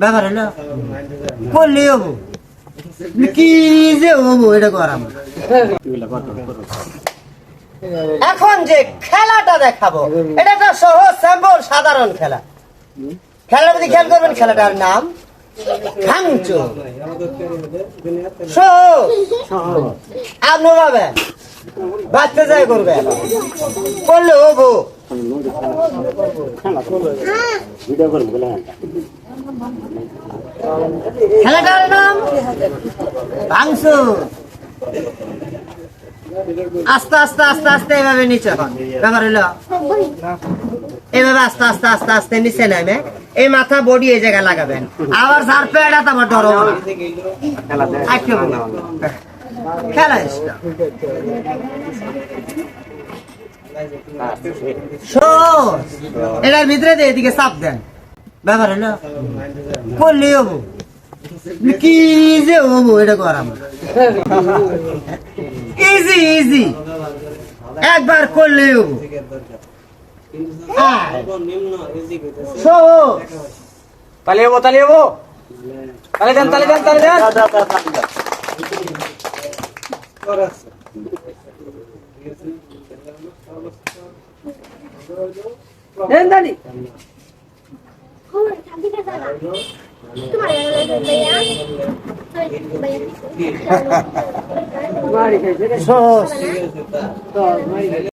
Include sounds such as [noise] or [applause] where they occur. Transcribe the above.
ব্যাপার হলো করলে হব। কি যে হব এটা করাম এখন যে খেলাটা দেখাবো এটা একটা সহজ স্যাম্পল সাধারণ খেলা। খেলার প্রতি খেয়াল করবেন খেলাটার নাম ভাঙচো সহজ। আপনি পাবেন বাচ্চা যায় করবে করলে হব। খেলাটার নাম? ভাঙচো আস্তে আস্তে আস্তে আস্তে এভাবে নিচে ব্যাপার হলো, এভাবে আস্তে আস্তে আস্তে আস্তে নিচে নামে, এই মাথা বডি এই জায়গায় লাগাবেন। আবার যার পেট আমার ডর খেলা এটার ভিতরে এদিকে চাপ দেন। ব্যাপার হলো করলে হব। কি যে হব এটা করাম ইজি ইজি একবার করলে হব। সহজ। তালি হব তালি হব তালি দেন তালি দেন তালি দেন। দেন তালি মারি খাইছে [laughs]